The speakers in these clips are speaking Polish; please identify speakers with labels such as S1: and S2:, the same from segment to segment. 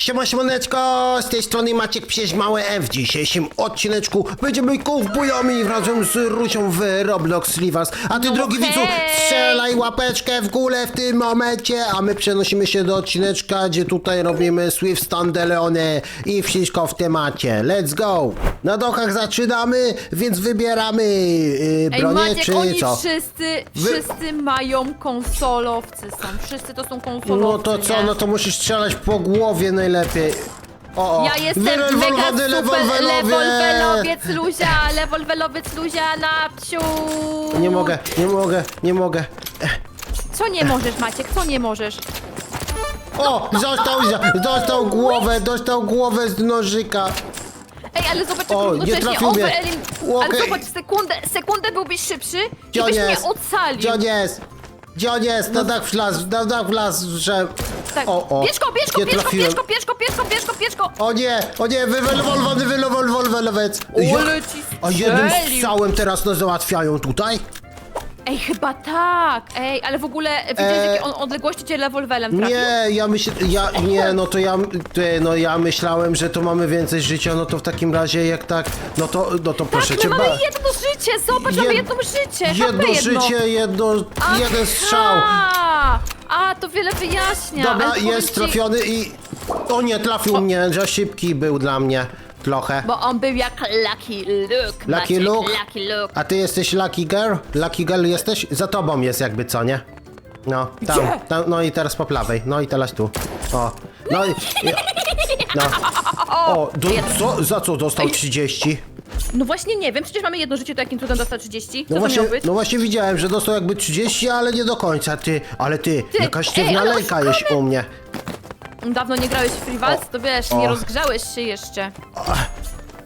S1: Siema, siemaneczko, z tej strony Maciek Psieś Małe F. W dzisiejszym odcineczku będziemy kowbojami razem z Rusią w Roblox Livas. A ty,
S2: No
S1: drogi widzu, strzelaj łapeczkę w górę w tym momencie, a my przenosimy się do odcineczka, gdzie tutaj robimy Swift Standalone i wszystko w temacie. Let's go! Na dochach zaczynamy, więc wybieramy yy,
S2: Ej,
S1: bronię
S2: Maciek,
S1: czy
S2: oni
S1: co?
S2: wszyscy,
S1: Wy-
S2: wszyscy mają konsolowcy są. Wszyscy to są konsolowcy,
S1: No to co,
S2: nie?
S1: no to musisz strzelać po głowie najlepiej. O, o.
S2: Ja jestem mega
S1: Wyrewolwowany
S2: super
S1: lewolwelowie.
S2: lewolwelowiec Luzia, lewolwelowiec Luzia na psiu.
S1: Nie mogę, nie mogę, nie mogę.
S2: Co nie możesz, Maciek, co nie możesz?
S1: O, dostał, dostał głowę, dostał głowę z nożyka.
S2: Ej, ale zobacz, jak
S1: O, nie
S2: równocześnie
S1: trafił mnie.
S2: Ale
S1: Okej.
S2: zobacz, sekundę, sekundę byłbyś szybszy
S1: Gdzie
S2: i
S1: on
S2: byś mnie
S1: jest?
S2: ocalił.
S1: Gdzie on jest? Gdzie on jest? Na dach wlazł, na dach wlazł, że...
S2: Tak.
S1: O, o,
S2: bierz go,
S1: nie
S2: bierz go,
S1: trafiłem.
S2: go, bierz go, bierz go.
S1: O nie, o nie, wywolwowany, wywolwowany.
S2: Ale ci
S1: A jednym
S2: strzelił.
S1: strzałem teraz nas załatwiają tutaj?
S2: Ej, chyba tak. Ej, ale w ogóle widziałeś,
S1: Eee.
S2: jakie on odległości cię lewolwelem trafił?
S1: Nie, ja myślę, ja, nie, no to ja, ty, no ja myślałem, że to mamy więcej życia, no to w takim razie jak tak, no to, no to proszę
S2: tak,
S1: cię
S2: my mamy
S1: ba-
S2: jedno życie, zobacz, mamy
S1: Jed-
S2: jedno życie,
S1: Jedno
S2: HP
S1: życie, jedno, jeden strzał.
S2: Aha! A, to wiele wyjaśnia.
S1: Dobra,
S2: ale powiem
S1: jest
S2: ci,
S1: trafiony i... O nie, trafił mnie, za szybki był dla mnie. Trochę.
S2: Bo on był jak Lucky Luke.
S1: Lucky
S2: Maciek,
S1: Luke?
S2: Lucky Luke.
S1: A ty jesteś Lucky Girl? Lucky Girl jesteś? Za tobą jest jakby, co nie? No, tam,
S2: Gdzie?
S1: tam, no i teraz po prawej, no i teraz tu. O, no i... i- No. O, do, co, za co dostał 30?
S2: No właśnie nie wiem, przecież mamy jedno życie, to jakim cudem dostał 30? Co
S1: No
S2: to
S1: właśnie,
S2: miało być?
S1: no właśnie widziałem, że dostał jakby 30, ale nie do końca, ty, ale ty,
S2: Ty,
S1: jakaś
S2: ej,
S1: sztywna
S2: ale
S1: lejka jest u mnie.
S2: Dawno nie grałeś w Free Vals, to wiesz,
S1: o.
S2: nie rozgrzałeś się jeszcze.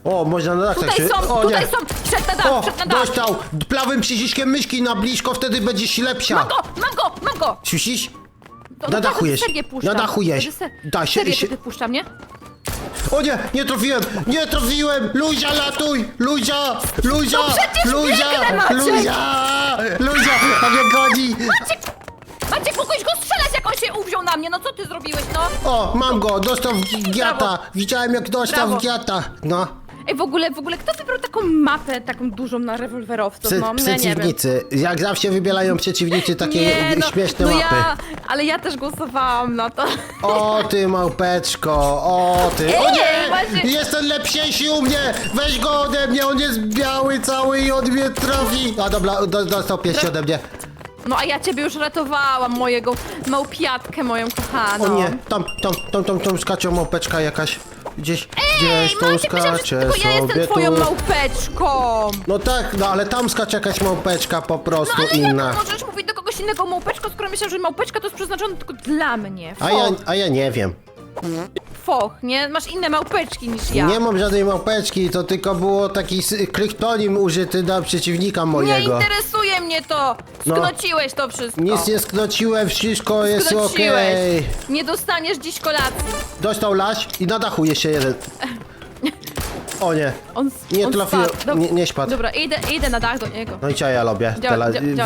S1: O, można na tak
S2: Tutaj
S1: się...
S2: są,
S1: o,
S2: tutaj
S1: nie.
S2: są, wszedł na dach,
S1: O,
S2: wszedł na dach.
S1: dostał prawym przyciskiem myszki na blisko, wtedy będzie ślepsza.
S2: Mam go, mam go, mam go!
S1: Słyszysz?
S2: To
S1: Na dachu jest.
S2: serię puszczam.
S1: Na dachu jest.
S2: Także se-
S1: Da się-
S2: serię
S1: się-
S2: się... puszczam, nie?
S1: O nie, nie trafiłem, nie trafiłem! Luzia, latuj! Luzia! Luzia!
S2: No przecież
S1: Luzia!
S2: biegnę, Maciek!
S1: Luzia! Luzia! A mnie goni!
S2: Maciek! Maciek, mógłbyś go strzelać, jak on się uwziął na mnie, no co ty zrobiłeś, no?
S1: O, mam go, dostał w giata. Widziałem jak dostał
S2: Brawo.
S1: w giata. No.
S2: Ej, w ogóle, w ogóle, kto wybrał taką mapę, taką dużą na rewolwerowców,
S1: Psy,
S2: no? Ja nie wiem.
S1: przeciwnicy. Jak zawsze wybierają przeciwnicy takie
S2: Nie, no,
S1: śmieszne
S2: no
S1: mapy.
S2: ja, ale ja też głosowałam na to.
S1: O ty małpeczko, o ty. O nie!
S2: właśnie-
S1: Jest ten lepsiejszy u mnie! Weź go ode mnie, on jest biały cały i on mnie trafi. A dobra, do, dostał piersi ode mnie.
S2: No a ja ciebie już ratowałam, mojego małpiatkę moją kochaną.
S1: O nie, tam, tam, tam, tam, tam skacze małpeczka jakaś. Gdzieś, gdzieś tu
S2: Maciek, myślałam, że
S1: skacze
S2: tylko ja jestem
S1: sobie
S2: twoją
S1: tu.
S2: małpeczką.
S1: No tak, no ale tam skacze jakaś małpeczka po prostu
S2: No ale
S1: inna.
S2: jak możesz mówić do kogoś innego małpeczko, skoro myślę, że małpeczka to jest przeznaczone tylko dla mnie.
S1: A ja, a ja nie wiem.
S2: Foch, nie? Masz inne małpeczki niż ja.
S1: Nie mam żadnej małpeczki, to tylko było taki s- kryptonim użyty dla przeciwnika
S2: Nie
S1: mojego.
S2: interesuje mnie to!
S1: No.
S2: Sknociłeś to wszystko.
S1: Nic nie sknociłem, wszystko jest
S2: Sknociłeś.
S1: okej.
S2: Nie dostaniesz dziś kolacji.
S1: Dostał laś i na dachu jeszcze jeden. O nie.
S2: On,
S1: Nie
S2: on
S1: trafiłem,
S2: spadł. Dob-
S1: nie, nie spadł.
S2: Dobra, idę, idę na dach do niego.
S1: No i co ja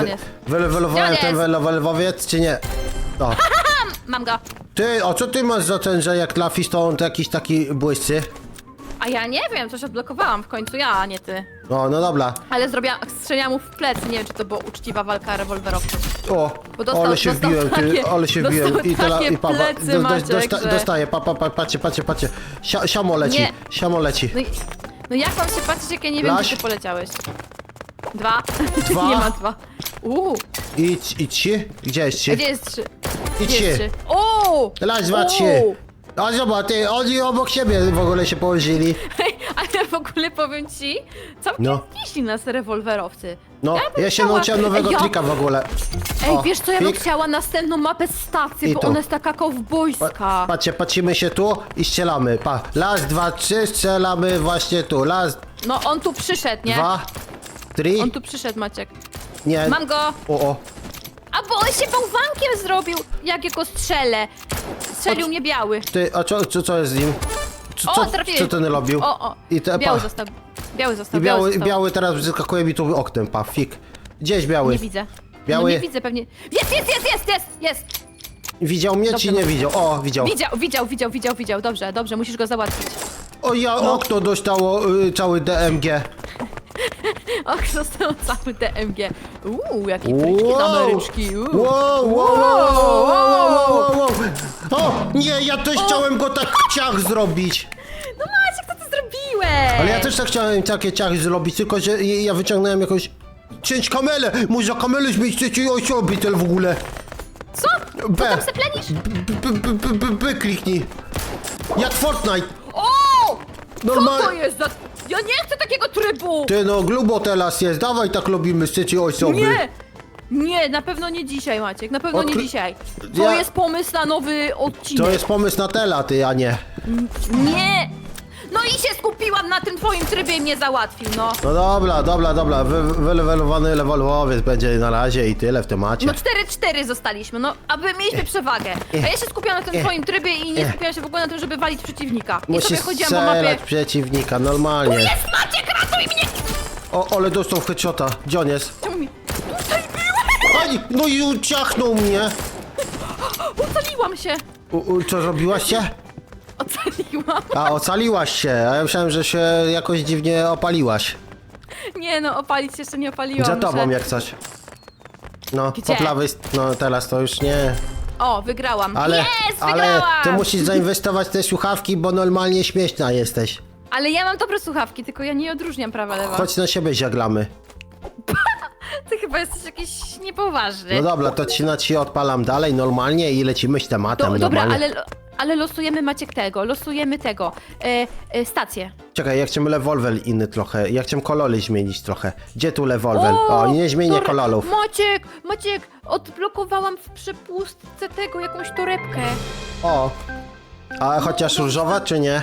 S2: jest?
S1: Wylewelowałem
S2: Gdzie on
S1: ten welowelwowiec, czy nie? O.
S2: Mam go.
S1: Ty, a co ty masz za ten, że jak trafisz to on to jakiś taki błyscy?
S2: A ja nie wiem, coś odblokowałam w końcu ja, a nie ty.
S1: O, no dobra.
S2: Ale zrobiłam, strzeliłam mu w plecy, nie wiem czy to była uczciwa walka rewolwerowców.
S1: O,
S2: Bo dostał-
S1: ale się
S2: dostał
S1: wbiłem, ty,
S2: takie-
S1: ale się
S2: dostał
S1: wbiłem. I teraz,
S2: takie
S1: i papa,
S2: plecy, Maciek, że-
S1: dostaje, pa, pa, pa, patrzcie, patrzcie, patrzcie. Sia, siamo leci,
S2: Nie.
S1: siamo leci.
S2: No, i, no jak mam się patrzeć, jak ja nie wiem,
S1: Laś?
S2: gdzie ty poleciałeś? Dwa?
S1: Dwa?
S2: nie ma dwa. Uuu,
S1: Idź, idź ci, gdzie jest ci?
S2: gdzie jest trzy?
S1: Idź
S2: Gdzie jest
S1: ci.
S2: trzy? Uuu!
S1: Raz, dwa,
S2: Uuu.
S1: trzy. A zobacz, ty, oni obok siebie w ogóle się położyli.
S2: Hej, ale w ogóle powiem ci, całkiem
S1: No.
S2: no. nieźli nas rewolwerowcy.
S1: No,
S2: bym
S1: ja się
S2: chciała-
S1: nauczyłem nowego
S2: Ej, ja-
S1: trika w ogóle.
S2: Ej,
S1: O,
S2: wiesz co, ja bym
S1: pik.
S2: chciała następną mapę stacji,
S1: I
S2: bo
S1: tu.
S2: ona jest taka kowbojska.
S1: Patrzcie, patrzymy się tu i strzelamy. Pa, raz, dwa, trzy, strzelamy właśnie tu. Raz,
S2: No on tu przyszedł, nie?
S1: dwa, trzy,
S2: On tu przyszedł, Maciek.
S1: nie.
S2: Mam go!
S1: O, o.
S2: A bo on się bałwankiem zrobił, jak jego strzelę. Strzelił mnie biały.
S1: Ty, a co, co, co jest z nim? Co,
S2: O,
S1: co,
S2: trafiłeś.
S1: co ten robił?
S2: O, o.
S1: I te,
S2: biały
S1: pa,
S2: został. Biały został,
S1: I biały,
S2: został.
S1: biały teraz wyskakuje mi tu oknem, pa, fik. Gdzieś biały?
S2: Nie widzę.
S1: Biały?
S2: No nie widzę pewnie. Jest, jest, jest, jest, jest, jest!
S1: Widział mnie czy nie
S2: no.
S1: widział? O, widział.
S2: Widział, widział, widział, widział, widział. Dobrze, dobrze, musisz go załatwić.
S1: O, ja
S2: No.
S1: okno dostało y, cały DMG.
S2: Och, został cały DMG. Uuu, jakie pryczki Ameryczki. Uuu.
S1: Wow, wow, wow, wow, wow, wow, wow. O, nie, ja też chciałem go tak ciach zrobić.
S2: No Maciek, co ty zrobiłeś?
S1: Ale ja też tak chciałem takie ciachy zrobić, tylko że ja wyciągnąłem jakąś... Cięć kamelę! Może kamelę zmienić trzeciej osobie ten w ogóle.
S2: Co? Co
S1: B.
S2: tam seplenisz?
S1: B, b, b, b, b, kliknij. Jak Fortnite.
S2: O! Co
S1: Normal-
S2: to jest za... Ja nie chcę takiego trybu!
S1: Ty no, glubo teraz jest, dawaj tak z trzeciej osoby.
S2: Nie! Nie, na pewno nie dzisiaj, Maciek, na pewno nie
S1: Odkry-
S2: dzisiaj. To
S1: Ja-
S2: jest pomysł na nowy odcinek.
S1: To jest pomysł na tela, ty, a nie.
S2: Nie! I się skupiłam na tym twoim trybie i mnie załatwił, no.
S1: No dobra, dobra, dobra, Wy, wylewelowany lewolowiec będzie na razie i tyle w temacie.
S2: No 4-4 zostaliśmy, no, aby mieliśmy przewagę. A ja się skupiłam na tym twoim trybie i nie skupiłam się w ogóle na tym, żeby walić przeciwnika. I sobie
S1: Musisz
S2: chodziłam po mapie.
S1: strzelać przeciwnika, normalnie.
S2: Jest Maciek, ratuj mnie!
S1: O, ale dostał headshota. Gdzie on jest?
S2: Czemu mi... Tutaj byłem!
S1: Aj, no i uciachnął mnie.
S2: Ocaliłam się!
S1: U, u, co zrobiłaś się?
S2: Ocaliłam.
S1: A, ocaliłaś się, a ja myślałem, że się jakoś dziwnie opaliłaś.
S2: Nie no, opalić się jeszcze nie opaliłam.
S1: Za tobą
S2: muszę-
S1: jak coś. No,
S2: Gdzie?
S1: st- no teraz to już nie.
S2: O, wygrałam.
S1: Ale,
S2: Jest,
S1: ale
S2: wygrałam!
S1: ty musisz zainwestować w te słuchawki, bo normalnie śmieszna jesteś.
S2: Ale ja mam dobre słuchawki, tylko ja nie odróżniam prawa lewa.
S1: Chodź na siebie ziaglamy.
S2: Ty chyba jesteś jakiś niepoważny.
S1: No dobra, to ci na ci odpalam dalej normalnie i lecimy z tematem
S2: Do, dobra,
S1: normalnie.
S2: ale, ale losujemy Maciek tego, losujemy tego. E, e, stację.
S1: Czekaj, ja chciałem levolvel inny trochę, ja chciałem kolory zmienić trochę. Gdzie tu levolvel? O, nie zmienię kolorów.
S2: Maciek, Maciek, odblokowałam w przepustce tego jakąś torebkę.
S1: O. A chociaż różowa, czy nie?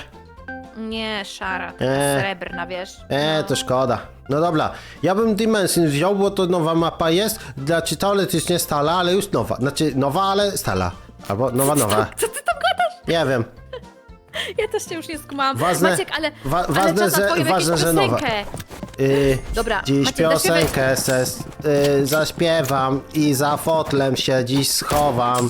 S2: Nie, szara,
S1: E.
S2: srebrna, wiesz.
S1: E, to szkoda. No dobra, ja bym Dimension wziął, bo to nowa mapa jest. Dla czytale to jest nie stala, ale już nowa. Znaczy, nowa, ale stala. Albo nowa, nowa.
S2: Co ty?
S1: Nie wiem.
S2: Ja też się już nie skumałam.
S1: Ważne-
S2: Maciek, ale,
S1: wa-
S2: ale
S1: ważne,
S2: czas na
S1: że-
S2: twoją
S1: ważne,
S2: jakąś
S1: że nowa.
S2: piosenkę.
S1: Yy,
S2: Dobra,
S1: dziś
S2: Maciek,
S1: piosenkę ses, yy, zaśpiewam i za fotlem się dziś schowam.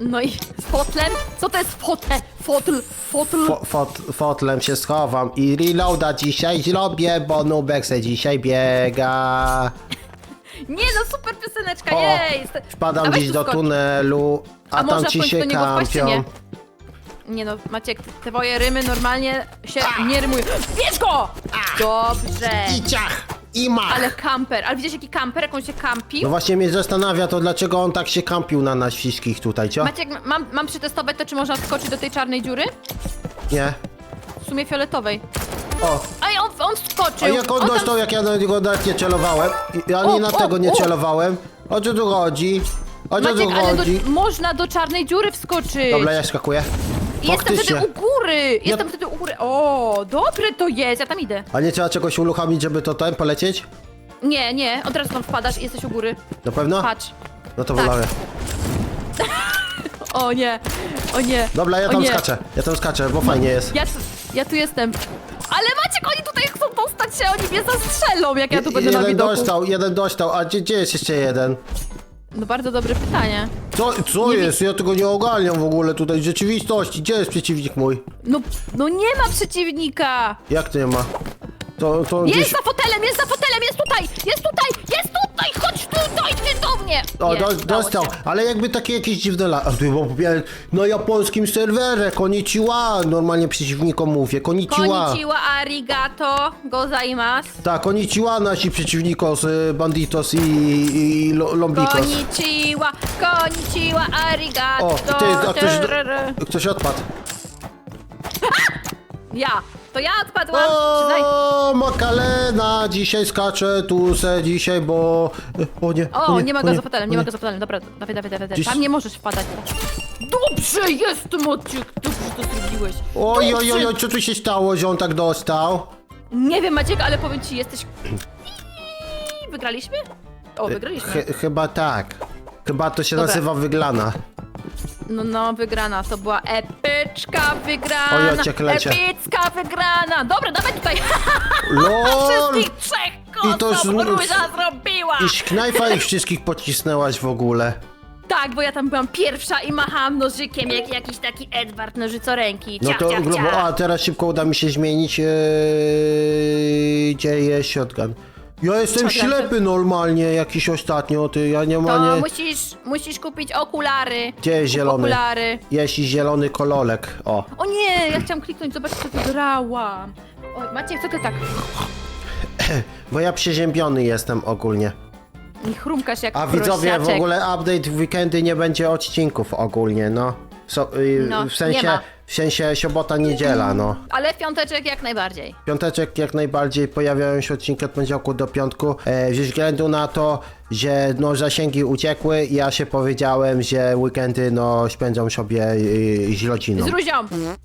S2: No i z fotlem? Co to jest fotel? Fotl, fotl.
S1: Fo, fot, fotlem się schowam i reloada dzisiaj zrobię, bo Nubek se dzisiaj biega.
S2: Nie no, super pioseneczka,
S1: O,
S2: jej!
S1: Wpadam
S2: weź
S1: dziś
S2: tu
S1: do
S2: skocz.
S1: tunelu, a,
S2: A
S1: tam ci się
S2: do niego wpaść, czy
S1: kampią.
S2: nie? Nie no, Maciek, te twoje rymy normalnie się nie rymują. Bierz go! Dobrze.
S1: I ciach! I mach!
S2: Ale kamper, ale widzisz jaki kamper, jak on się kampił?
S1: No właśnie mnie zastanawia to, dlaczego on tak się kampił na nas wszystkich tutaj, co?
S2: Maciek, mam, mam przetestować to, czy można skoczyć do tej czarnej dziury?
S1: Nie.
S2: W sumie fioletowej.
S1: O,
S2: Ej, on, on
S1: a
S2: skoczył!
S1: jak on
S2: tam-
S1: dostał, jak ja na niego nawet nie celowałem? I- Ani
S2: O,
S1: na
S2: o,
S1: tego nie
S2: o.
S1: celowałem. O co tu chodzi? O co tu
S2: Maciek, ale do, można do czarnej dziury wskoczyć!
S1: Dobra, ja skakuję.
S2: Jestem wtedy u góry! Jestem wtedy u góry. O, dobre to jest, ja tam idę.
S1: A nie trzeba czegoś uruchomić, żeby to tam polecieć?
S2: Nie, nie, od razu tam wpadasz i jesteś u góry.
S1: Na pewno?
S2: Patrz.
S1: No to
S2: Tak.
S1: wolałem.
S2: O nie, o nie.
S1: Dobra, ja
S2: o
S1: tam
S2: nie.
S1: skaczę. Ja tam skaczę, bo fajnie jest.
S2: Ja tu, ja tu jestem. Ale Maciek, oni tutaj chcą dostać się, oni mnie zastrzelą, jak ja tu będę na
S1: jeden
S2: widoku.
S1: dostał, jeden dostał, a gdzie, gdzie jest jeszcze jeden?
S2: No bardzo dobre pytanie.
S1: Co, co
S2: Nie wi-
S1: jest? Ja tego nie ogarniam w ogóle tutaj w rzeczywistości. Gdzie jest przeciwnik mój?
S2: No, no nie ma przeciwnika!
S1: Jak to nie ma? To, to
S2: Jest
S1: gdzieś...
S2: za fotelem, jest za fotelem, jest tutaj! Jest tutaj! Jest tutaj! Chodź tutaj, ty do mnie!
S1: O, do, dostał,
S2: się.
S1: ale jakby takie jakieś dziwne la... Na japońskim serwerze, konnichiwa, normalnie przeciwnikom mówię, konnichiwa.
S2: Konnichiwa, arigato, gozaimasu.
S1: Tak, konnichiwa nasi przeciwnikos, y, banditos i, i lo- lombikos.
S2: Konnichiwa, konnichiwa, arigato.
S1: O, ty, a ktoś,
S2: Trrr.
S1: ktoś odpadł.
S2: Ja, to ja odpadłam. Przyznaj.
S1: O, Makalena, dzisiaj skaczę tu se dzisiaj, bo... O nie,
S2: O, nie ma go za fotelem, nie ma go za fotelem. Dobra, dawaj, dawaj, dawaj.
S1: Gdzieś-
S2: Tam nie możesz wpadać. Dobrze, jest Maciek, dobrze to zrobiłeś.
S1: Oj, oj, oj, oj, co tu się stało, że on tak dostał?
S2: Nie wiem, Maciek, ale powiem ci, jesteś... Wygraliśmy? O, wygraliśmy.
S1: Ch chyba tak. Chyba to się
S2: Dobra.
S1: nazywa wyglana.
S2: No, no, wygrana. To była epyczka wygrana.
S1: Oj, oj, cię klecie.
S2: Epicka wygrana. Dobra, dawaj tutaj.
S1: LOL!
S2: Wszystkich trzech
S1: I to
S2: kosów
S1: z-
S2: róża zrobiła.
S1: I knajfa ich wszystkich pocisnęłaś w ogóle.
S2: Tak, bo ja tam byłam pierwsza i machałam nożykiem jak jakiś taki Edward nożycoręki.
S1: No
S2: Ciach,
S1: to
S2: ciach,
S1: grubo,
S2: ciach.
S1: a teraz szybko uda mi się zmienić. Eee, gdzie jest shotgun? Ja jestem ślepy normalnie jakiś ostatnio, ty, ja nie
S2: To
S1: ma nie...
S2: musisz, musisz kupić okulary.
S1: Gdzie zielony?
S2: Okulary.
S1: Jest i zielony kololek, o.
S2: O nie, ja chciałam kliknąć, zobaczyć co wybrałam. Oj, Maciek, co ty tak
S1: Bo ja przeziębiony jestem ogólnie.
S2: chrumkasz jak
S1: A widzowie, w
S2: prosiaczek?
S1: ogóle update w weekendy nie będzie odcinków ogólnie, no. So, y,
S2: No,
S1: w sensie,
S2: ma.
S1: w sensie sobota, niedziela, no.
S2: Ale w piąteczek jak najbardziej.
S1: Piąteczek jak najbardziej pojawiają się odcinki od poniedziałku do piątku, e, ze względu na to, że no zasięgi uciekły i ja się powiedziałem, że weekendy no spędzą sobie y, z rodziną.
S2: Z Ruzią.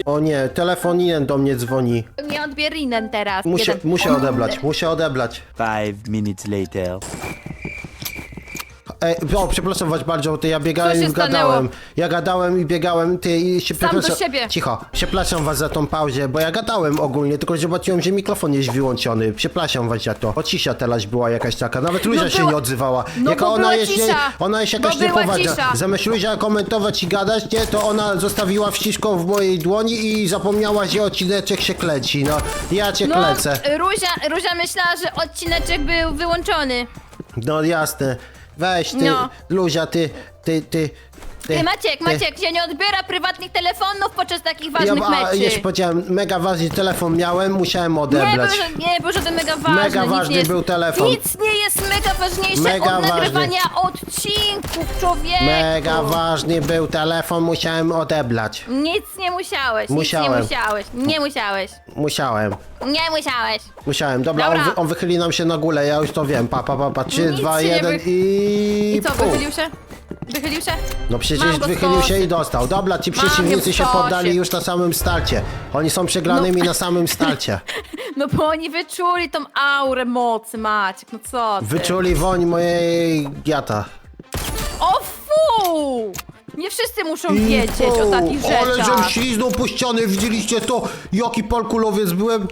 S1: O nie, telefon jeden do mnie dzwoni.
S2: Nie odbierinen teraz.
S1: Muszę,
S2: Jeden.
S1: muszę odebrać, muszę odebrać.
S3: Five minutes later.
S1: Ej, o, przepraszam was bardzo, ty ja biegałem
S2: Co się
S1: i gadałem.
S2: stanęło?
S1: Ja gadałem i biegałem, ty i się
S2: Sam do
S1: przepraszam-
S2: siebie.
S1: Cicho, przepraszam was za tą pauzę, bo ja gadałem ogólnie, tylko zobaczyłem, że mikrofon jest wyłączony. Przepraszam was za to. O cisza teraz była jakaś taka, nawet Luzia się
S2: była-
S1: nie odzywała.
S2: no
S1: Jaka
S2: bo
S1: ona
S2: była
S1: jest, nie,
S2: cisza.
S1: ona jest
S2: Bo
S1: jakaś
S2: była
S1: niepoważna.
S2: cisza.
S1: Zamiast Luzia komentować i gadać, nie, to ona zostawiła wciską w mojej dłoni i zapomniała, że odcineczek się kleci, no. Ja cię
S2: No,
S1: klecę.
S2: Ruzia, Ruzia myślała, że odcineczek był wyłączony.
S1: No jasne. Weź ty,
S2: No.
S1: Luzia, ty, ty, ty. Ty
S2: Maciek. Maciek się nie odbiera prywatnych telefonów podczas takich ważnych
S1: ja, a,
S2: meczy.
S1: jeszcze powiedziałem, mega ważny telefon miałem, musiałem
S2: Nie
S1: odebrać.
S2: był, nie był żaden mega ważny.
S1: Mega
S2: nic
S1: ważny
S2: nie jest,
S1: był telefon.
S2: Nic nie jest mega ważniejsze
S1: Mega
S2: od
S1: ważny.
S2: nagrywania odcinków, człowieku.
S1: Mega ważny był telefon, musiałem odebrać.
S2: Nic nie musiałeś,
S1: Musiałem.
S2: nic nie musiałeś, nie musiałeś,
S1: Musiałem,
S2: nie musiałeś.
S1: musiałem. Dobra,
S2: Dobra.
S1: On, wy, on wychyli nam się na górę, ja już to wiem. Pa, pa, pa, pa. 3,
S2: Nic
S1: 2,
S2: się nie
S1: 1
S2: wych-
S1: i...
S2: I co,
S1: pu.
S2: wychylił się? Wychylił się?
S1: No przecież
S2: Mam go
S1: wychylił się i dostał. Dobra, ci przeciwnicy się poddali już na samym starcie. Oni są przegranymi na samym starcie.
S2: No bo oni wyczuli tą aurę mocy, Maciek, no co ty?
S1: Wyczuli woń mojej giata.
S2: O fu! Nie wszyscy muszą wiedzieć o takich
S1: Ale żem
S2: rzeczach.
S1: śliznął po ścianie, widzieliście to? Jaki palkulowiec byłem?